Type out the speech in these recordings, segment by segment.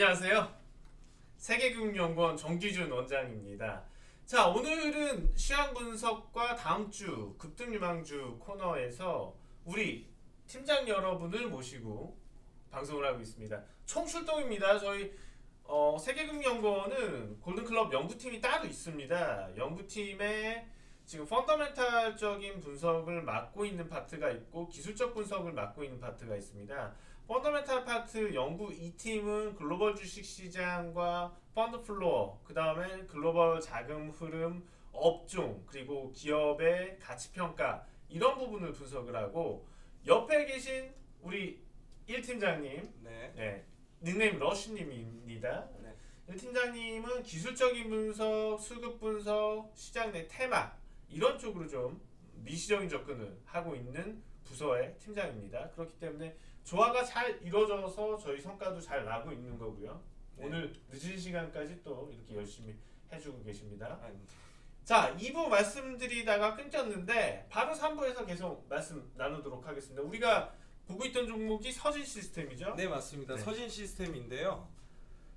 안녕하세요. 세계금융연구원 정기준 원장입니다. 자, 오늘은 시황 분석과 다음 주 급등 유망주 코너에서 우리 팀장 여러분을 모시고 방송을 하고 있습니다. 총 출동입니다. 저희 어, 세계금융연구원은 골든클럽 연구팀이 따로 있습니다. 연구팀에 지금 펀더멘탈적인 분석을 맡고 있는 파트가 있고 기술적 분석을 맡고 있는 파트가 있습니다. 펀더멘탈 파트 연구 2팀은 글로벌 주식 시장과 펀드 플로어, 그 다음에 글로벌 자금 흐름, 업종, 그리고 기업의 가치 평가 이런 부분을 분석을 하고 옆에 계신 우리 1팀장님, 네. 네, 닉네임 러쉬님입니다. 네. 1팀장님은 기술적인 분석, 수급 분석, 시장 내 테마 이런 쪽으로 좀 미시적인 접근을 하고 있는 부서의 팀장입니다. 그렇기 때문에 조화가 잘 이루어져서 저희 성과도 잘 나고 있는 거고요. 네. 오늘 늦은 시간까지 또 이렇게 열심히 해주고 계십니다. 아, 자, 2부 말씀드리다가 끊겼는데 바로 3부에서 계속 말씀 나누도록 하겠습니다. 우리가 보고 있던 종목이 서진 시스템이죠? 네 맞습니다. 네. 서진 시스템인데요.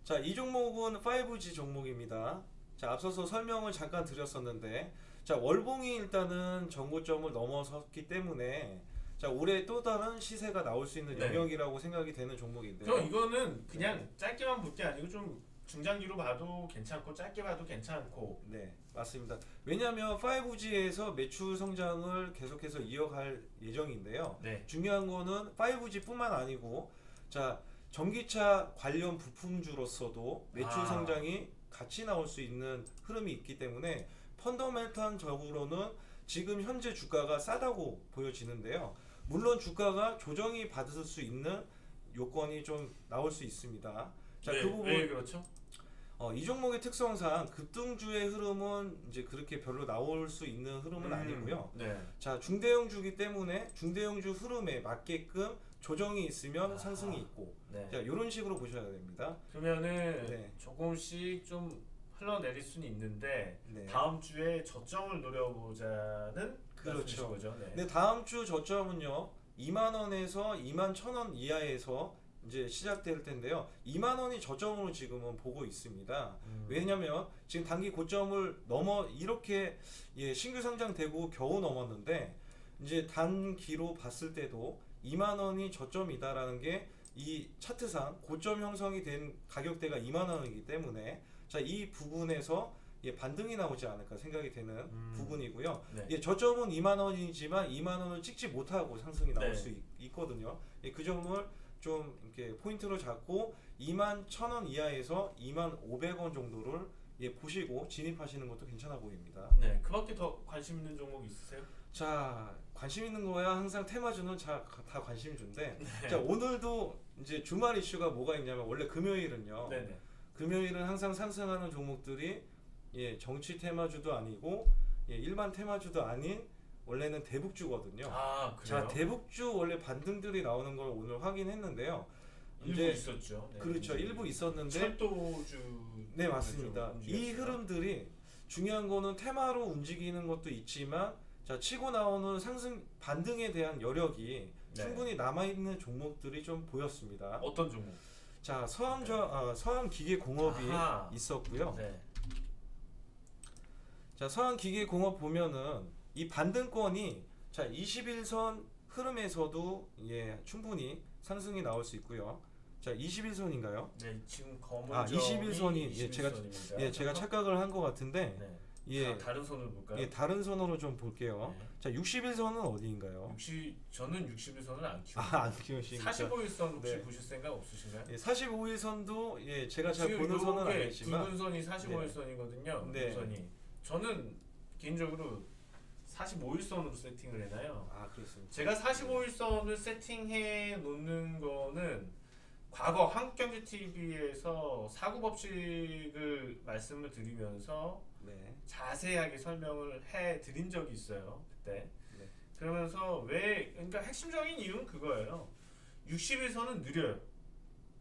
자, 이 종목은 5G 종목입니다. 자, 앞서서 설명을 잠깐 드렸었는데, 자 월봉이 일단은 정고점을 넘어섰기 때문에, 자 올해 또 다른 시세가 나올 수 있는 네. 영역이라고 생각이 되는 종목인데요. 그럼 이거는 그냥 짧게만 볼 게 아니고 좀 중장기로 봐도 괜찮고 짧게 봐도 괜찮고 네, 맞습니다. 왜냐하면 5G에서 매출 성장을 계속해서 이어갈 예정인데요. 네. 중요한 거는 5G뿐만 아니고 자 전기차 관련 부품주로서도 매출 아. 성장이 같이 나올 수 있는 흐름이 있기 때문에 펀더멘탈적으로는 지금 현재 주가가 싸다고 보여지는데요. 물론 주가가 조정이 받을 수 있는 요건이 좀 나올 수 있습니다. 자, 왜, 그 부분 왜 그렇죠? 어, 이 종목의 특성상 급등주의 흐름은 이제 그렇게 별로 나올 수 있는 흐름은 음, 아니고요. 네. 자 중대형주기 때문에 중대형주 흐름에 맞게끔 조정이 있으면 아하. 상승이 있고 네. 자 이런 식으로 보셔야 됩니다. 그러면은 네. 조금씩 좀 흘러내릴 수는 있는데 네. 다음 주에 저점을 노려보자는 그렇죠. 거죠. 네. 근데 다음 주 저점은요 2만 원에서 2만 천 원 이하에서 이제 시작될 텐데요. 2만 원이 저점으로 지금은 보고 있습니다. 음. 왜냐면 지금 단기 고점을 넘어 이렇게 예, 신규 상장되고 겨우 넘었는데 이제 단기로 봤을 때도 2만 원이 저점이다라는 게 이 차트상 고점 형성이 된 가격대가 2만 원이기 때문에 자 이 부분에서 예, 반등이 나오지 않을까 생각이 되는 음. 부분이고요. 네. 예, 저점은 2만 원이지만 2만 원을 찍지 못하고 상승이 나올 네. 수 있, 거든요 예, 그 점을 좀 이렇게 포인트로 잡고 2만 1,000원 이하에서 2만 500원 정도를 예, 보시고 진입하시는 것도 괜찮아 보입니다. 네. 그 밖에 더 관심 있는 종목 있으세요? 자, 관심 있는 거야 항상 테마주는 자, 다 관심주인데 네. 자, 오늘도 이제 주말 이슈가 뭐가 있냐면 원래 금요일은요. 네네. 금요일은 항상 상승하는 종목들이 예, 정치 테마주도 아니고 예, 일반 테마주도 아닌 원래는 대북주거든요. 아 그래요? 자 대북주 원래 반등들이 나오는 걸 오늘 확인했는데요. 일부 있었죠. 네. 그렇죠 일부 있었는데 철도주. 네 맞습니다. 좀 이. 흐름들이 중요한 거는 테마로 움직이는 것도 있지만 자 치고 나오는 상승 반등에 대한 여력이 네. 충분히 남아 있는 종목들이 좀 보였습니다. 어떤 종목? 자 서암 저 아, 서암 기계 공업이. 있었고요. 네. 자 서한 기계 공업 보면은 이 반등권이 자 21선 흐름에서도 예 충분히 상승이 나올 수 있고요. 자 21선인가요? 네 지금 검은 아, 점이 21선이, 예, 제가- 21선입니다. 예 제가 착각을 한 것 같은데 네. 예, 다, 다른 손을 볼까요? 예 다른 선으로 좀 볼게요. 네. 자 61선은 어디인가요? 60 저는 61선을 안 키우고 아 안 키우시니까 45일선 혹시 네. 보실 생각 없으신가요? 예, 45일선도 예 제가 잘 보는 선은 아니지만 붉은 선이 45일선이거든요. 네. 네. 선이 저는 개인적으로 45일선으로 세팅을 해놔요. 아 그렇습니다. 제가 45일선을 세팅해 놓는 거는 과거 한국경제TV에서 사고법칙을 말씀을 드리면서 네. 자세하게 설명을 해 드린 적이 있어요. 그때. 네. 그러면서 왜 그러니까 핵심적인 이유는 그거예요. 60일선은 느려요.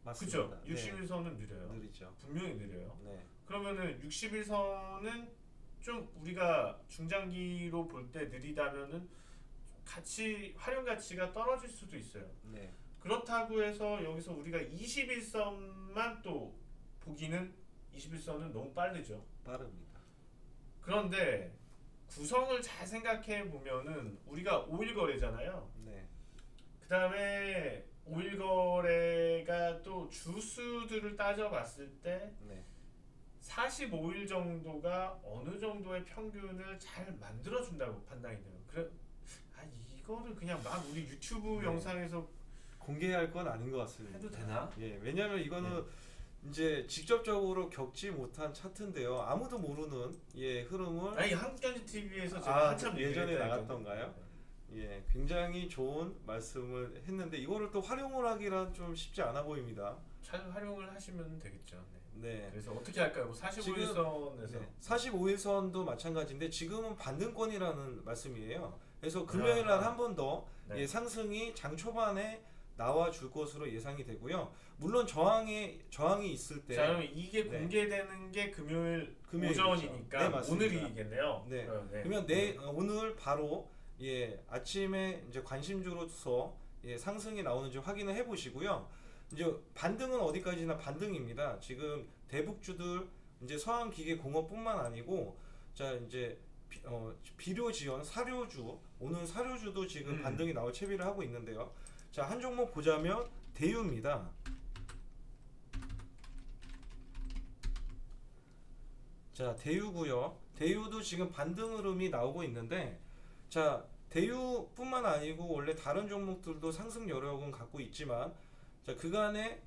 맞습니다. 그죠? 60일선은 느려요. 네. 느리죠. 분명히 느려요. 네. 그러면은 61선은 좀 우리가 중장기로 볼 때 느리다면은 가치 활용 가치가 떨어질 수도 있어요. 네. 그렇다고 해서 여기서 우리가 21선만 또 보기는 21선은 너무 빠르죠. 빠릅니다. 그런데 구성을 잘 생각해 보면은 우리가 5일 거래잖아요. 네. 그 다음에 5일 거래가 또 주수들을 따져봤을 때 네. 45일 정도가 어느 정도의 평균을 잘 만들어준다고 판단이 돼요. 그래, 아 이거를 그냥 막 우리 유튜브 네. 영상에서 공개할 건 아닌 것 같습니다. 해도 되나? 예, 왜냐하면 이거는 이제 직접적으로 겪지 못한 차트인데요. 아무도 모르는 예 흐름을 아니 한국경제 TV에서 제가 아, 한참 예전에 나갔던가요? 예 굉장히 좋은 말씀을 했는데 이거를 또 활용을 하기란 좀 쉽지 않아 보입니다. 잘 활용을 하시면 되겠죠. 네. 네. 그래서 어떻게 할까요? 뭐 45일선에서 네. 45일선도 마찬가지인데 지금은 반등권이라는 말씀이에요. 그래서 금요일 날 아하. 한번더 네. 예, 상승이 장 초반에 나와 줄 것으로 예상이 되고요. 물론 저항이 저항이 있을 때 자 그럼 이게 네. 공개되는 게 금요일 금요일이죠. 오전이니까 네. 오늘이겠네요. 네. 네. 그러면 내 어, 오늘 바로 예 아침에 이제 관심주로서 예 상승이 나오는지 확인을 해보시고요. 이제 반등은 어디까지나 반등입니다. 지금 대북주들 이제 서한 기계 공업뿐만 아니고 자 이제 비, 어, 비료 지원 사료주 오늘 사료주도 지금 음. 반등이 나올 채비를 하고 있는데요. 자 한 종목 보자면 대유입니다. 자 대유고요. 대유도 지금 반등 흐름이 나오고 있는데 자 대유뿐만 아니고 원래 다른 종목들도 상승 여력은 갖고 있지만 자 그간에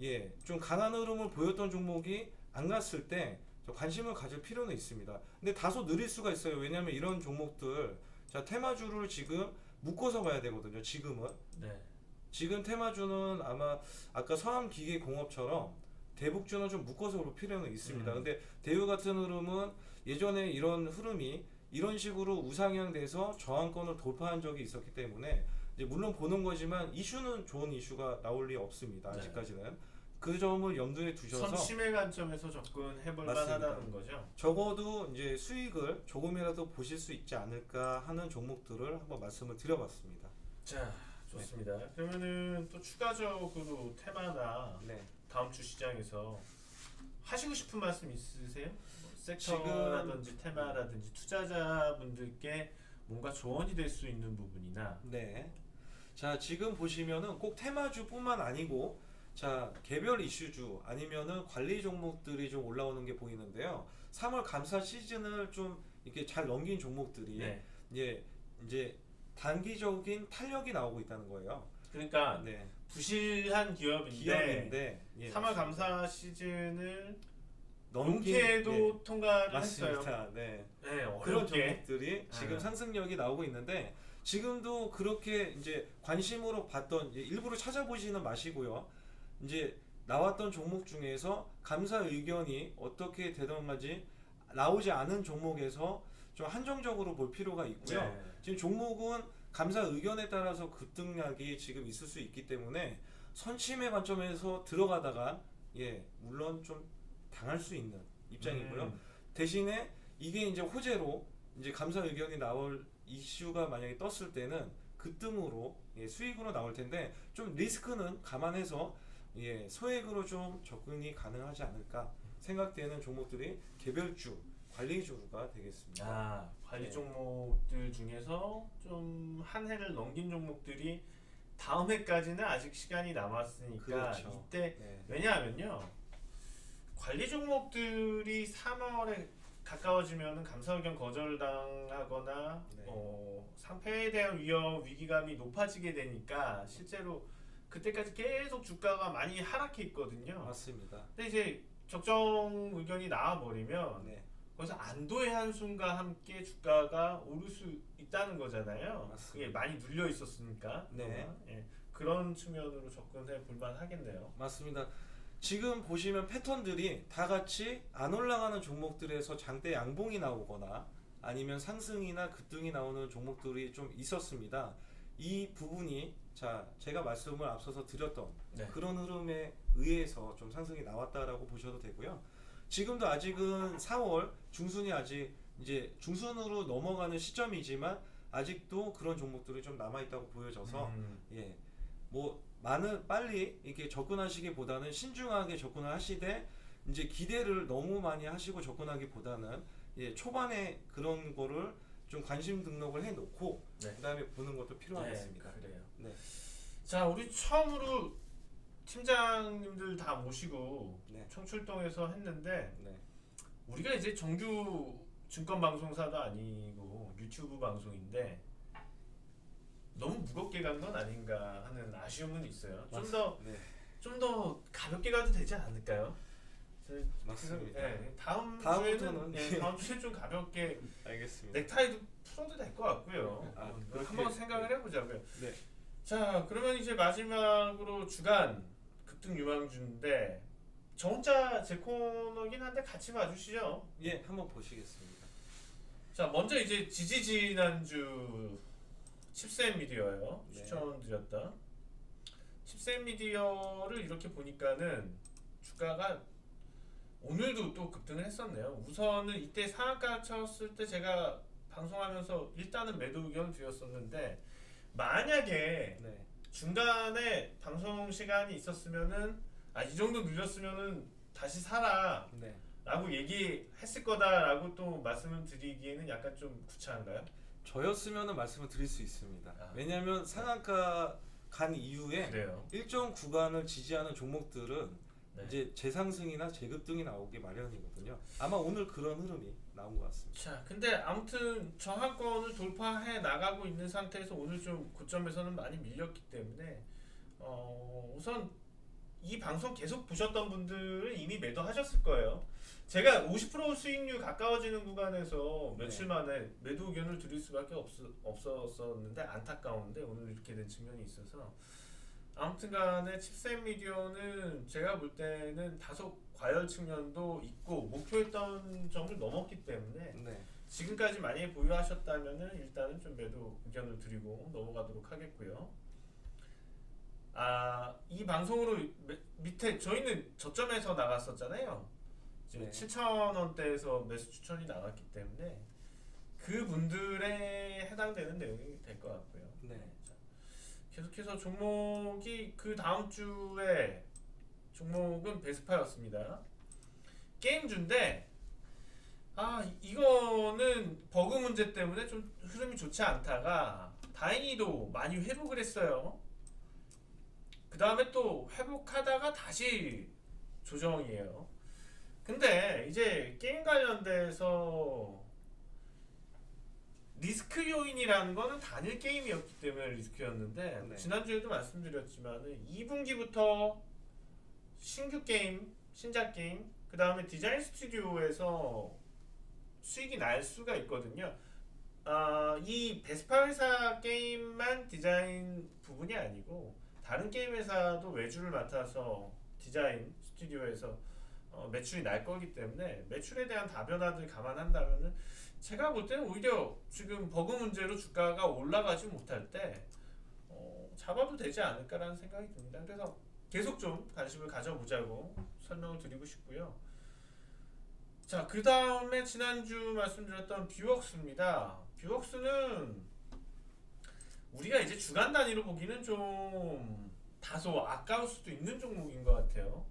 예 좀 강한 흐름을 보였던 종목이 안 갔을 때좀 관심을 가질 필요는 있습니다. 근데 다소 느릴 수가 있어요. 왜냐하면 이런 종목들 자 테마주를 지금 묶어서 봐야 되거든요. 지금은 네. 지금 테마주는 아마 아까 서암기계공업처럼 대북주는 좀 묶어서 볼 필요는 있습니다. 음. 근데 대유 같은 흐름은 예전에 이런 흐름이 이런 식으로 우상향 돼서 저항권을 돌파한 적이 있었기 때문에 물론 보는 거지만 이슈는 좋은 이슈가 나올 리 없습니다. 네. 아직까지는 그 점을 염두에 두셔서 선침해 관점에서 접근해볼 맞습니다. 만하다는 거죠. 적어도 이제 수익을 조금이라도 보실 수 있지 않을까 하는 종목들을 한번 말씀을 드려봤습니다. 자 좋습니다. 그러면은 또 추가적으로 테마나 네. 다음 주 시장에서 하시고 싶은 말씀 있으세요? 뭐 섹터라든지 테마라든지 투자자분들께 뭔가 조언이 될 수 있는 부분이나 네. 자, 지금 보시면은 꼭 테마주뿐만 아니고 자, 개별 이슈주 아니면은 관리 종목들이 좀 올라오는 게 보이는데요. 3월 감사 시즌을 좀 이렇게 잘 넘긴 종목들이 네. 이제 이제 단기적인 탄력이 나오고 있다는 거예요. 그러니까 네. 부실한 기업인데, 기업인데 예, 3월 감사 시즌을 넘긴 용케도 예, 통과를 했어요. 맞습니다. 네. 네, 그런. 종목들이 지금 아. 상승력이 나오고 있는데 지금도 그렇게 이제 관심으로 봤던 일부러 찾아보지는 마시고요. 이제 나왔던 종목 중에서 감사 의견이 어떻게 되던가지 나오지 않은 종목에서 좀 한정적으로 볼 필요가 있고요. 네. 지금 종목은 감사 의견에 따라서 급등락이 지금 있을 수 있기 때문에 선침의 관점에서 들어가다가 예 물론 좀 당할 수 있는 입장이고요. 음. 대신에 이게 이제 호재로 이제 감사 의견이 나올 이슈가 만약에 떴을 때는 급등으로 예, 수익으로 나올 텐데 좀 리스크는 감안해서 예, 소액으로 좀 접근이 가능하지 않을까 생각되는 종목들이 개별주 관리 주가 되겠습니다. 아, 관리 네. 종목들 중에서 좀 한 해를 넘긴 종목들이 다음 해까지는 아직 시간이 남았으니까 그렇죠. 이때 네. 왜냐하면요 관리 종목들이 3월에 가까워지면 감사 의견 거절당하거나 네. 어, 상패에 대한 위험 위기감이 높아지게 되니까 실제로 그때까지 계속 주가가 많이 하락해 있거든요. 맞습니다. 근데 이제 적정 의견이 나와 버리면 네. 거기서 안도의 한숨과 함께 주가가 오를 수 있다는 거잖아요. 맞습니다. 그게 많이 눌려 있었으니까. 네. 그동안. 예. 그런 측면으로 접근해 볼만 하겠네요. 맞습니다. 지금 보시면 패턴들이 다 같이 안 올라가는 종목들에서 장대 양봉이 나오거나 아니면 상승이나 급등이 나오는 종목들이 좀 있었습니다. 이 부분이 자 제가 말씀을 앞서서 드렸던 네. 그런 흐름에 의해서 좀 상승이 나왔다라고 보셔도 되고요. 지금도 아직은 4월 중순이 아직 이제 중순으로 넘어가는 시점이지만 아직도 그런 종목들이 좀 남아 있다고 보여져서 음, 예. 뭐 많은 빨리 이렇게 접근하시기보다는 신중하게 접근을 하시되 이제 기대를 너무 많이 하시고 접근하기보다는 예, 초반에 그런 거를 좀 관심 등록을 해놓고 네. 그다음에 보는 것도 필요하겠습니다. 네, 그래요. 네. 자, 우리 처음으로 팀장님들 다 모시고 네. 총출동해서 했는데 네. 우리가 이제 정규 증권 방송사도 아니고 유튜브 방송인데 너무 무겁게 간 건 아닌가 하는 아쉬움은 있어요. 좀더좀더 네. 가볍게 가도 되지 않을까요? 저희 맞습니다. 네, 다음 다음부터는 주에는 네, 다음 주에 좀 가볍게 알겠습니다. 넥타이도 풀어도 될 것 같고요. 아, 어, 그렇게- 한번 생각을 해보자고요. 네. 자, 그러면 이제 마지막으로 주간 급등 유망주인데 저 혼자 제 코너긴 한데 같이 봐주시죠. 예, 한번 보시겠습니다. 자, 먼저 이제 지지지난주 칩셋 미디어요. 네. 추천드렸다. 칩셋 미디어를 이렇게 보니까는 주가가 오늘도 또 급등을 했었네요. 우선은 이때 상한가 쳤을 때 제가 방송하면서 일단은 매도 의견을 드렸었는데 만약에 네. 중간에 방송 시간이 있었으면은 아 이 정도 눌렸으면은 다시 사라 네. 라고 얘기했을 거다라고 또 말씀을 드리기에는 약간 좀 구차한가요? 저였으면은 말씀을 드릴 수 있습니다. 아. 왜냐하면 상한가 간 이후에 그래요. 일정 구간을 지지하는 종목들은 네. 이제 재상승이나 재급 등이 나오기 마련이거든요. 아마 오늘 그런 흐름이 나온 것 같습니다. 자, 근데 아무튼 저항권을 돌파해 나가고 있는 상태에서 오늘 좀 고점에서는 많이 밀렸기 때문에 어, 우선 이 방송 계속 보셨던 분들은 이미 매도하셨을 거예요. 제가 50% 수익률 가까워지는 구간에서 며칠 네. 만에 매도 의견을 드릴 수밖에 없, 없었었는데 안타까운데 오늘 이렇게 된 측면이 있어서 아무튼간에 칩셋 미디어는 제가 볼 때는 다소 과열 측면도 있고 목표했던 점을 넘었기 때문에 네. 지금까지 만약에 보유하셨다면은 일단은 좀 매도 의견을 드리고 넘어가도록 하겠고요. 아, 이 방송으로 매- 밑에 저희는 저점에서 나갔었잖아요. 지금 네. 7천 원대에서 매수 추천이 나갔기 때문에 그 분들에 해당되는 내용이 될 것 같고요. 네. 자, 계속해서 종목이 그 다음 주에 종목은 베스파였습니다. 게임주인데 아 이- 이거는 버그 문제 때문에 좀 흐름이 좋지 않다가 다행히도 많이 회복을 했어요. 그 다음에 또 회복하다가 다시 조정이에요. 근데 이제 게임 관련돼서 리스크 요인이라는 거는 단일 게임이었기 때문에 리스크였는데 네. 지난주에도 말씀드렸지만은 2분기부터 신규 게임, 신작 게임, 그 다음에 디자인 스튜디오에서 수익이 날 수가 있거든요. 아, 이 베스파 회사 게임만 디자인 부분이 아니고 다른 게임 회사도 외주를 맡아서 디자인 스튜디오에서 어, 매출이 날 거기 때문에 매출에 대한 다변화들 감안한다면은 제가 볼 때는 오히려 지금 버그 문제로 주가가 올라가지 못할 때 어, 잡아도 되지 않을까라는 생각이 듭니다. 그래서 계속 좀 관심을 가져보자고 설명을 드리고 싶고요. 자, 그 다음에 지난주 말씀드렸던 뷰웍스입니다. 뷰웍스는 우리가 이제 주간 단위로 보기는 좀 다소 아까울 수도 있는 종목인 것 같아요.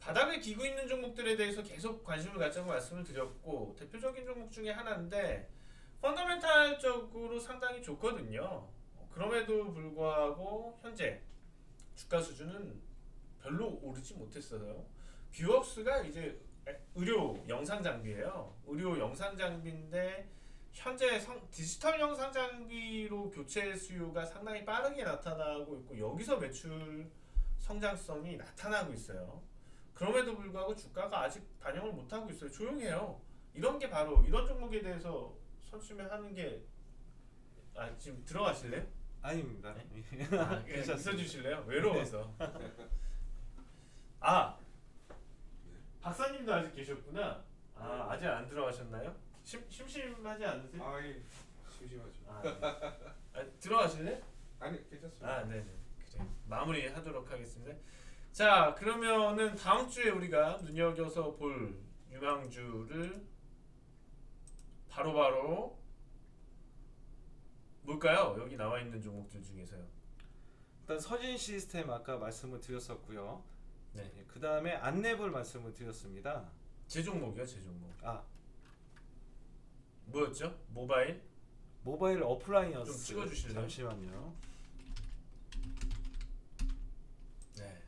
바닥을 기고 있는 종목들에 대해서 계속 관심을 갖자고 말씀을 드렸고 대표적인 종목 중에 하나인데 펀더멘탈적으로 상당히 좋거든요. 어, 그럼에도 불구하고 현재 주가 수준은 별로 오르지 못했어요. 뷰웍스가 이제 의료 영상 장비예요. 의료 영상 장비인데 현재 성, 디지털 영상 장비로 교체 수요가 상당히 빠르게 나타나고 있고 여기서 매출 성장성이 나타나고 있어요. 그럼에도 불구하고 주가가 아직 반영을 못 하고 있어요. 조용해요. 이런 게 바로 이런 종목에 대해서 선심하는 게 아, 지금 들어가실래요? 아닙니다. 아, 예, 있어주실래요? 외로워서. 아, 박사님도 아직 계셨구나. 아, 아직 안 들어가셨나요? 심, 심심하지 않으세요? 아, 예. 심심하죠. 아, 네. 아, 들어가실래? 아니, 괜찮습니다. 아, 네네. 그래. 마무리하도록 하겠습니다. 자, 그러면은 다음 주에 우리가 눈여겨서 볼 유망주를 바로 바로 뭘까요? 여기 나와 있는 종목들 중에서요. 일단 서진 시스템 아까 말씀을 드렸었고요. 네. 그 다음에 안랩을 말씀을 드렸습니다. 제 종목이요, 제 종목. 아 뭐였죠? 모바일? 모바일 어플라이언스 좀 찍어주실래요? 잠시만요. 네.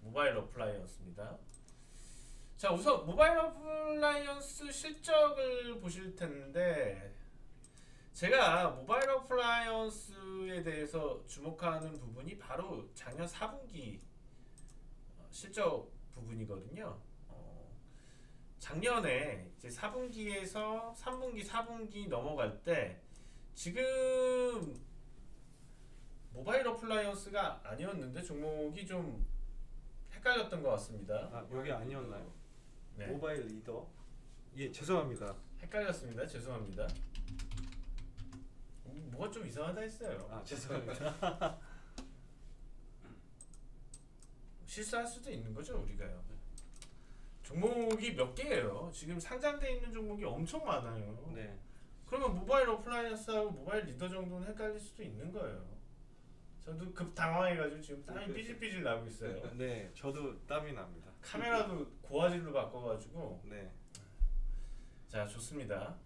모바일 어플라이언스입니다. 자, 우선 모바일 어플라이언스 실적을 보실 텐데 제가 모바일 어플라이언스에 대해서 주목하는 부분이 바로 작년 4분기 어, 실적 부분이거든요. 어, 작년에 이제 4분기에서 3분기, 4분기 넘어갈 때 지금 모바일 어플라이언스가 아니었는데 종목이 좀 헷갈렸던 것 같습니다. 아 여기 아니었나요? 네, 모바일 리더. 예 죄송합니다. 헷갈렸습니다. 죄송합니다. 음, 뭐가 좀 이상하다 했어요. 아 죄송합니다. 실수할 수도 있는 거죠, 우리가요. 종목이 몇 개예요? 지금 상장돼 있는 종목이 엄청 많아요. 네. 그러면 모바일 어플라이언스하고 모바일 리더 정도는 헷갈릴 수도 있는 거예요. 저도 급 당황해가지고 지금 땀이 삐질삐질 나고 있어요. 네 저도 땀이 납니다. 카메라도 고화질로 바꿔가지고 네. 자 좋습니다.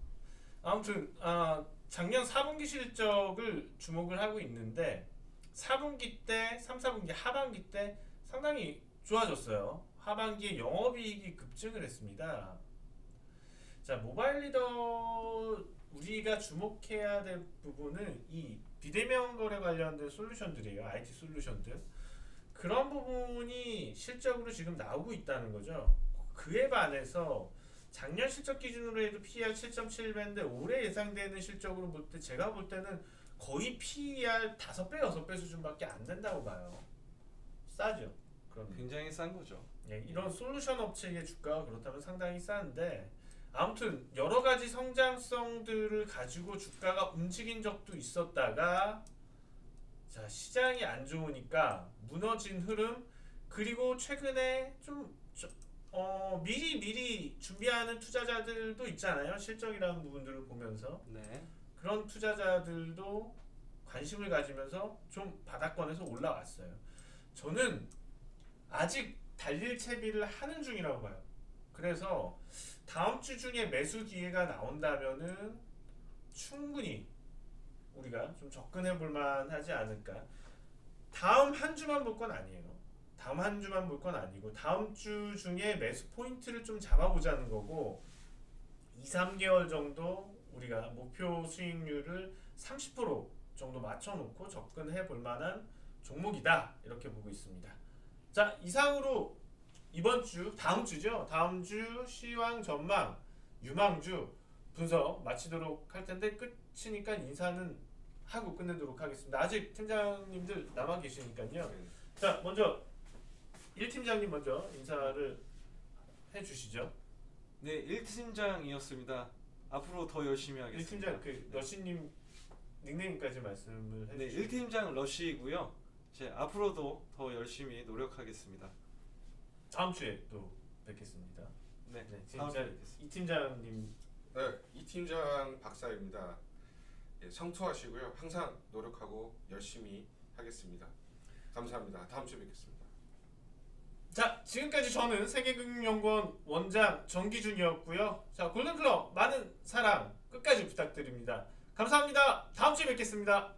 아무튼 아, 작년 4분기 실적을 주목을 하고 있는데 4분기 때, 3, 4분기 하반기 때 상당히 좋아졌어요. 하반기에 영업이익이 급증을 했습니다. 자 모바일 리더 우리가 주목해야 될 부분은 이 비대면 거래 관련된 솔루션들이에요. IT 솔루션들. 그런 부분이 실적으로 지금 나오고 있다는 거죠. 그에 반해서 작년 실적 기준으로 해도 PER 7.7배인데 올해 예상되는 실적으로 볼 때 제가 볼 때는 거의 PER 5배, 6배 수준밖에 안 된다고 봐요. 싸죠. 그럼 굉장히 싼 거죠. 예, 이런 솔루션 업체의 주가가 그렇다면 상당히 싼데 아무튼 여러 가지 성장성들을 가지고 주가가 움직인 적도 있었다가 자 시장이 안 좋으니까 무너진 흐름 그리고 최근에 좀 저- 어, 미리 미리 준비하는 투자자들도 있잖아요 실적이라는 부분들을 보면서 네. 그런 투자자들도 관심을 가지면서 좀 바닥권에서 올라왔어요. 저는 아직 달릴 채비를 하는 중이라고 봐요. 그래서 다음 주 중에 매수 기회가 나온다면은 충분히 우리가 좀 접근해 볼 만 하지 않을까. 다음 한 주만 볼 건 아니에요. 다음 한 주만 볼 건 아니고 다음 주 중에 매수 포인트를 좀 잡아보자는 거고 2, 3개월 정도 우리가 목표 수익률을 30% 정도 맞춰놓고 접근해 볼 만한 종목이다 이렇게 보고 있습니다. 자 이상으로 이번 주 다음 주죠. 다음 주 시황 전망 유망주 분석 마치도록 할 텐데 끝이니까 인사는 하고 끝내도록 하겠습니다. 아직 팀장님들 남아 계시니까요. 자 먼저 1팀장님 먼저 인사를 해주시죠. 네 1팀장이었습니다. 앞으로 더 열심히 하겠습니다. 1팀장 그 러시님 닉네임까지 말씀을 네 해주시죠. 1팀장 러시이고요. 제 앞으로도 더 열심히 노력하겠습니다. 다음 주에 또 뵙겠습니다. 네. 네, 다음 진짜 주에 뵙겠습니다. 이 팀장님 네, 이 팀장 박사입니다. 예, 성투하시고요. 항상 노력하고 열심히 하겠습니다. 감사합니다. 다음 주에 뵙겠습니다. 자 지금까지 저는 세계금융연구원 원장 정기준이었고요. 자 골든클럽 많은 사랑 끝까지 부탁드립니다. 감사합니다. 다음 주에 뵙겠습니다.